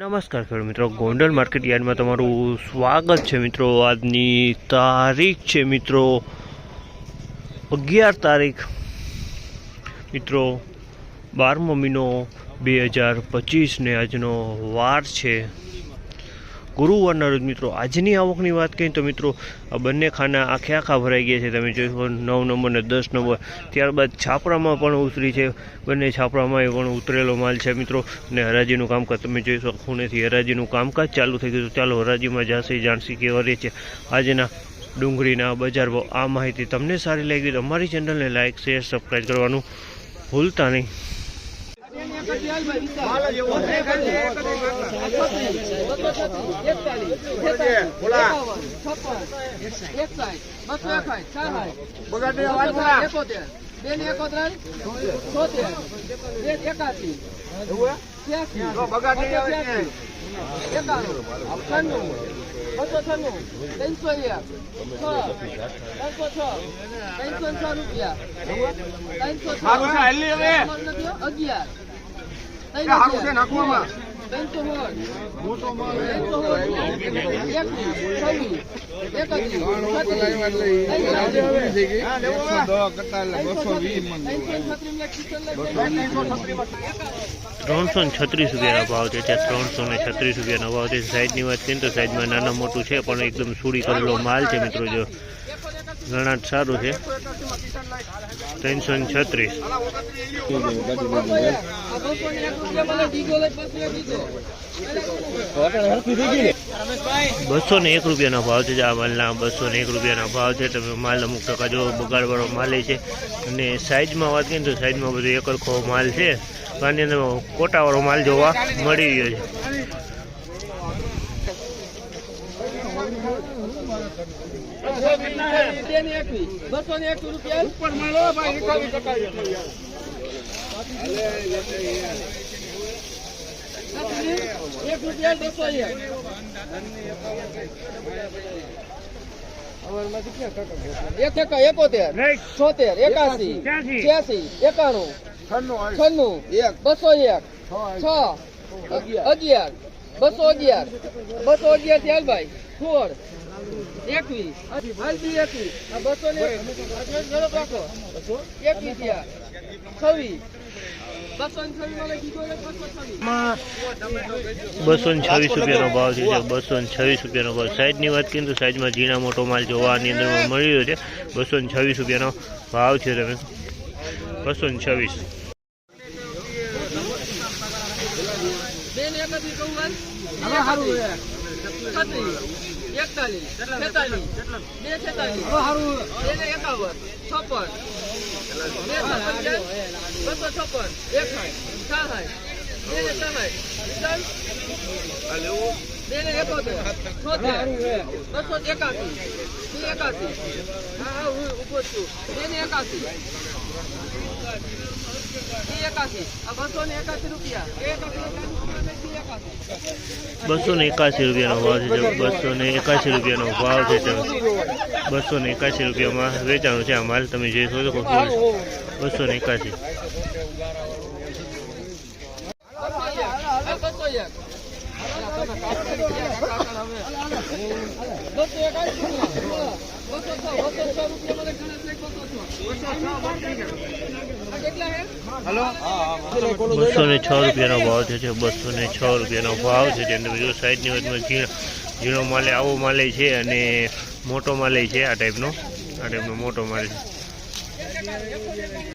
નમસ્કાર ખેડૂત મિત્રો. ગોંડલ માર્કેટ યાર્ડમાં તમારું સ્વાગત છે મિત્રો. આજની તારીખ છે મિત્રો અગિયાર તારીખ. મિત્રો, બારમો મહિનો બે હજાર પચીસને આજનો વાર છે. ગુરુવારના રોજ મિત્રો. આજની આવકની વાત કરીએ તો મિત્રો, આ બંને ખાના આખે આખા ભરાઈ ગયા છે. તમે જોઈ શકો નવ નંબર ને દસ નંબર. ત્યારબાદ છાપરામાં પણ ઉતરી છે. બંને છાપરામાં એ પણ ઉતરેલો માલ છે મિત્રો. અને હરાજીનું કામકાજ, તમે જોઈ શકો ખૂણેથી હરાજીનું કામકાજ ચાલુ થઈ ગયું. ચાલો હરાજીમાં જાસી જાણસી કેવા રહે છે. આજના ડુંગળીના બજાર ભાવ, આ માહિતી તમને સારી લાગી તો અમારી ચેનલને લાઇક શેર સબસ્ક્રાઈબ કરવાનું ભૂલતા નહીં. સારું છે, હાલી હવે. અગિયાર સારું છે, છન્નું ત્રણસો મોળ ત્રણસો મોળ એકત્રીસ ત્રણસો ને છત્રીસ રૂપિયાનો ભાવ છે ત્યાં ત્રણસો ને છત્રીસ રૂપિયાનો ભાવ છે. સાઈઝની વાત કરીએ તો સાઈઝમાં નાના મોટું છે પણ એકદમ સુડી કરેલો માલ છે મિત્રો જો. ગણાટ સારું છે. ત્રણસો ને છત્રીસ. બસો ને એક રૂપિયાનો ભાવ છે. આ માલના બસો ને એક રૂપિયાના ભાવ છે. તમે માલ અમુક ટકા જો બગાડવાળો માલ છે. અને સાઈઝમાં વાત કરીએ તો સાઈઝમાં બધું એકરખો માલ છે. આની અંદર કોટાવાળો માલ જોવા મળી રહ્યો છે. બસો ને એક રૂપિયા ઉપર મળો ભાઈ એક રૂપિયા બસો એક એક એકોતેર છોતેર એકાસી છ્યાસી એકાણું છન્નું એક. બસો એક છ અગિયાર. બસો અગિયાર. બસો અગિયાર ત્યાર ભાઈ. સોળ. એકવીસ. હાલબી એકવીસ. બસો રાખો. એકવીસ છવ્વીસ. બસો ને છવ્વીસ રૂપિયાનો ભાવ છે બસો ને છવ્વીસ રૂપિયાનો ભાવ સાઈઝની વાત કરીએ તો સાઈઝમાં ઝીણા મોટો માલ જોવાની અંદર મળી રહ્યો છે. બસો ને છવ્વીસ રૂપિયાનો ભાવ છે તમે. બસો ને છવ્વીસ બેન એકત્રીસ ચૌવન છત્રીસ એકતાલીસ છેતાલીસ બે છેતાલીસ બે ને એકાવન છપ્પન બે છપ્પન બસો છપ્પન એકસાઠ સાઠ બે સાઠ બસો એકાસી એકાસી હા હા હું ઊભો છું? ને એકાસી બસો ને રૂપિયાનો ભાવ છે જે બસો ને એકાસી રૂપિયાનો ભાવ છે બસો ને એકાસી રૂપિયામાં વેચાણું છે આ માલ તમે જોઈ શકો છો બસો ને એકાસી. બસો ને છ રૂપિયાનો ભાવ છે બસો ને છ રૂપિયાનો ભાવ છે જેની બીજો સાઈડની વચમાં ઝીણો ઝીણો માલે, આવો માલે છે અને મોટો માલે છે આ ટાઈપનો આ ટાઈપનો મોટો માલે છે.